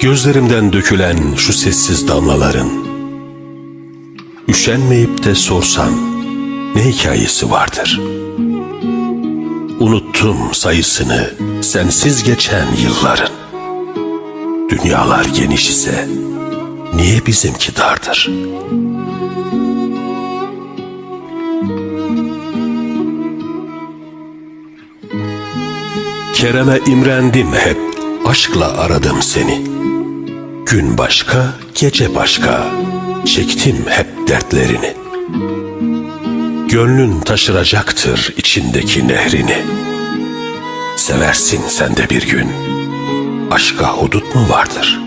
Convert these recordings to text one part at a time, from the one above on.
Gözlerimden dökülen şu sessiz damlaların Üşenmeyip de sorsam ne hikayesi vardır? Unuttum sayısını sensiz geçen yılların Dünyalar geniş ise niye bizimki dardır? Kerem'e imrendim hep, aşkla aradım seni. Gün başka, gece başka, çektim hep dertlerini. Gönlün taşıracaktır içindeki nehrini. Seversin sen de bir gün, aşka hudut mu vardır?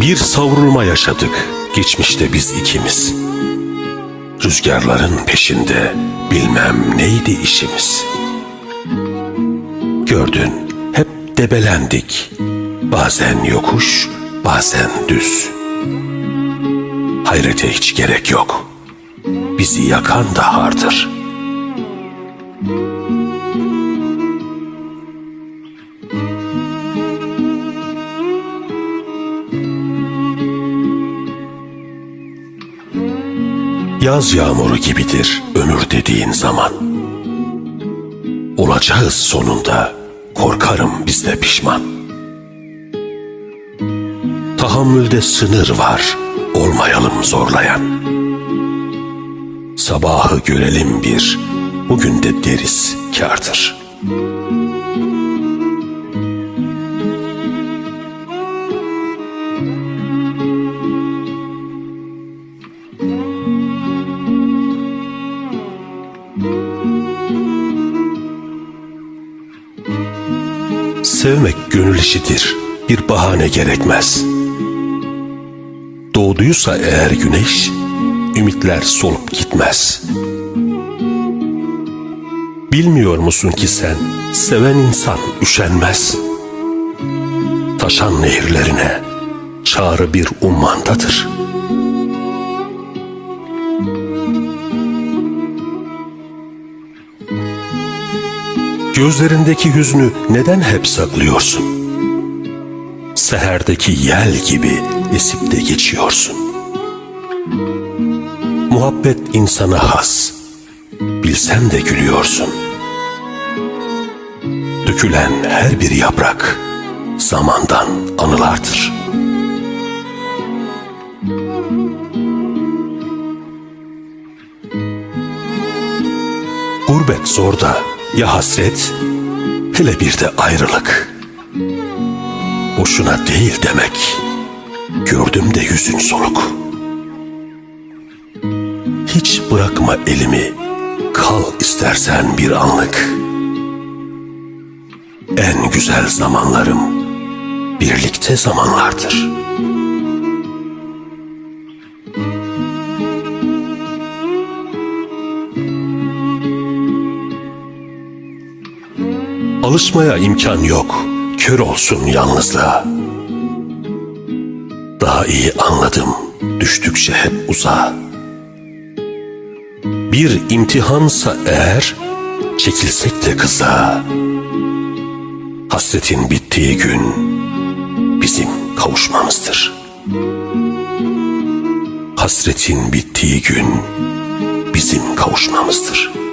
Bir savrulma yaşadık geçmişte biz ikimiz. Rüzgarların peşinde bilmem neydi işimiz. Gördün hep debelendik. Bazen yokuş, bazen düz. Hayrete hiç gerek yok. Bizi yakan da hardır. Yaz yağmuru gibidir ömür dediğin zaman. Olacağız sonunda, korkarım biz de pişman. Tahammülde sınır var, olmayalım zorlayan. Sabahı görelim bir, bugün de deriz kârdır. Sevmek gönül işidir, bir bahane gerekmez. Doğduysa eğer güneş, ümitler solup gitmez. Bilmiyor musun ki sen, seven insan üşenmez. Taşan nehirlerine çağrı bir ummandadır. Gözlerindeki hüznü neden hep saklıyorsun? Seherdeki yel gibi esip de geçiyorsun. Muhabbet insana has, bilsen de gülüyorsun. Dökülen her bir yaprak zamandan anılardır. Gurbet zor da ya hasret, hele bir de ayrılık. Boşuna değil demek, gördüm de yüzün soluk. Hiç bırakma elimi, kal istersen bir anlık. En güzel zamanlarım birlikte zamanlardır. Alışmaya imkan yok, kör olsun yalnızlığa. Daha iyi anladım, düştükçe hep uzağa. Bir imtihansa eğer, çekilsek de kıza. Hasretin bittiği gün, bizim kavuşmamızdır. Hasretin bittiği gün, bizim kavuşmamızdır.''